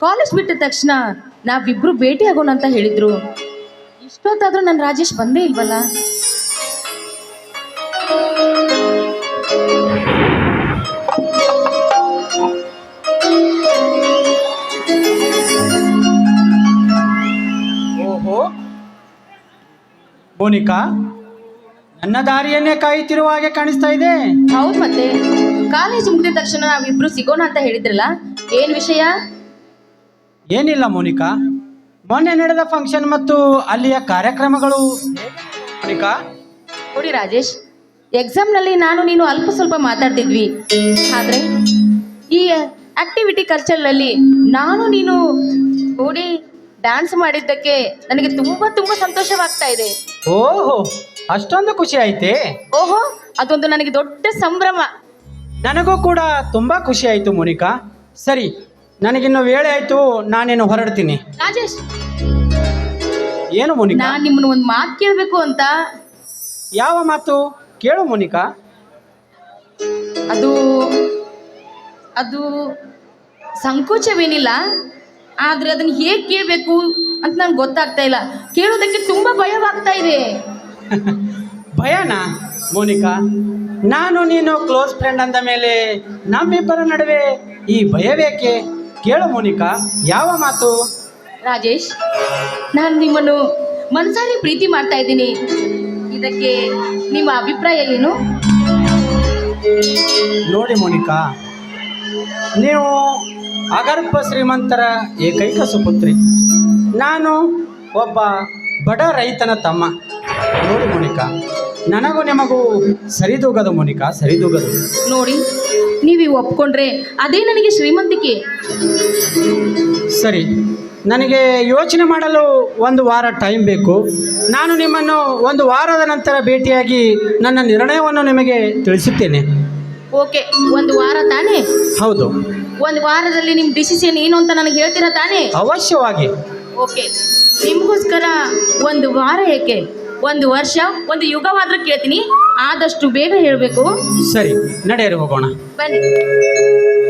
College ಬಿಟ್ಟ ತಕ್ಷಣ ನಾವಿಬ್ರು ಭೇಟಿ ಆಗೋಣ ಅಂತ ಹೇಳಿದ್ರು. ಇಷ್ಟೊತ್ತಾದ್ರೂ ನನ್ನ ರಾಜೇಶ್ ಬಂದೇ ಇಲ್ವಲ್ಲ? ಓಹೋ. ಬೋನಿಕಾ ನನ್ನ ದಾರಿಯನ್ನೇ ಕಾಯುತ್ತಿರುವ ಹಾಗೆ ಕಾಣಿಸ್ತಾ ಇದೆ? ಹೌದು ಮತ್ತೆ. ಕಾಲೇಜ್ ಮುಗಿದ ತಕ್ಷಣ ನಾವಿಬ್ರು ಸಿಗೋಣ ಅಂತ ಹೇಳಿದ್ರಲ್ಲ ಏನ್ ವಿಷಯ? ಏನಿಲ್ಲ ಮೋನಿಕಾ. ಮೊನ್ನೆ ನಡೆದ ಫಂಕ್ಷನ್ ಮತ್ತು ಅಲ್ಲಿಯ ಕಾರ್ಯಕ್ರಮಗಳು. ಮೋನಿಕಾ. ನೋಡಿ ರಾಜೇಶ್ ಎಕ್ಸಾಮ್ನಲ್ಲಿ ನಾನು ನೀನು ಅಲ್ಪ ಸ್ವಲ್ಪ ಮಾತಾಡ್ತಿದ್ವಿ. ಆದರೆ ಈ ಆಕ್ಟಿವಿಟಿ ಕಲ್ಚರ್ನಲ್ಲಿ ನಾನು ನೀನು ಕೂಡಿ ಡ್ಯಾನ್ಸ್ ಮಾಡಿದ್ದಕ್ಕೆ ನನಗೆ ತುಂಬಾ ತುಂಬಾ ಸಂತೋಷವಾಗ್ತಾ ಇದೆ. ಓಹೋ ಅಷ್ಟೊಂದು ಖುಷಿ ಆಯ್ತೆ? ಓಹೋ ಅದೊಂದು ನನಗೆ ದೊಡ್ಡ ಸಂಭ್ರಮ. ನನಗೂ ಕೂಡ ತುಂಬಾ ಖುಷಿ ಆಯ್ತು ಮೋನಿಕಾ. ಸರಿ ನನಗಿನ್ನು ವೇಳೆ ಆಯ್ತು ನಾನೇನು ಹೊರಡ್ತೀನಿ. ರಾಜೇಶ್! ಏನು ಮೋನಿಕಾ? ನಾನು ನಿಮ್ಮನ್ನ ಒಂದು ಮಾತು ಕೇಳಬೇಕು ಅಂತ. ಯಾವ ಮಾತು? ಕೇಳು ಮೋನಿಕಾ. ಅದು ಅದು ಸಂಕೋಚವೇನಿಲ್ಲ ಆದರೆ ಅದನ್ನು ಹೇಗೆ ಕೇಳಬೇಕು ಅಂತ ನನಗೆ ಗೊತ್ತಾಗ್ತಾ ಇಲ್ಲ. ಕೇಳೋದಕ್ಕೆ ತುಂಬ ಭಯವಾಗ್ತಾ ಇದೆ. ಭಯನಾ? ಮೋನಿಕಾ ನಾನು ನೀನು ಕ್ಲೋಸ್ ಫ್ರೆಂಡ್ ಅಂದ ಮೇಲೆ ನಮ್ಮಿಬ್ಬರ ನಡುವೆ ಈ ಭಯವೇಕೆ? ಕೇಳು ಮೋನಿಕಾ ಯಾವ ಮಾತು? ರಾಜೇಶ್ ನಾನು ನಿಮ್ಮನ್ನು ಮನಸಾರಿ ಪ್ರೀತಿ ಮಾಡ್ತಾ ಇದ್ದೀನಿ. ಇದಕ್ಕೆ ನಿಮ್ಮ ಅಭಿಪ್ರಾಯ ಏನು? ನೋಡಿ ಮೋನಿಕಾ ನೀವು ಅಗರ್ಭ ಶ್ರೀಮಂತರ ಏಕೈಕ ಸುಪುತ್ರಿ. ನಾನು ಒಬ್ಬ ಬಡ ರೈತನ ತಮ್ಮ. ನೋಡಿ ಮೋನಿಕಾ ನನಗೂ ನಿಮಗೂ ಸರಿದೂಗದು ಮೋನಿಕಾ ಸರಿದೂಗದು. ನೋಡಿ ನೀವು ಒಪ್ಕೊಂಡ್ರೆ ಅದೇ ನನಗೆ ಶ್ರೀಮಂತಿಕೆ. ಸರಿ ನನಗೆ ಯೋಚನೆ ಮಾಡಲು ಒಂದು ವಾರ ಟೈಮ್ ಬೇಕು. ನಾನು ನಿಮ್ಮನ್ನು ಒಂದು ವಾರದ ನಂತರ ಭೇಟಿಯಾಗಿ ನನ್ನ ನಿರ್ಣಯವನ್ನು ನಿಮಗೆ ತಿಳಿಸುತ್ತೇನೆ. ಓಕೆ ಒಂದು ವಾರ ತಾನೇ? ಹೌದು. ಒಂದು ವಾರದಲ್ಲಿ ನಿಮ್ಮ ಡಿಸಿಷನ್ ಏನು ಅಂತ ನನಗೆ ಹೇಳ್ತೀರಾ ತಾನೇ? ಅವಶ್ಯವಾಗಿ. ಓಕೆ ನಿಮಗೋಸ್ಕರ ಒಂದು ವಾರ ಏಕೆ? ಒಂದು ವರ್ಷ ಒಂದು ಯುಗವಾದ್ರೂ ಕೇಳ್ತೀನಿ. ಆದಷ್ಟು ಬೇಗ ಹೇಳಬೇಕು. ಸರಿ ನಡೆಯಲು ಹೋಗೋಣ. ಬನ್ನಿ.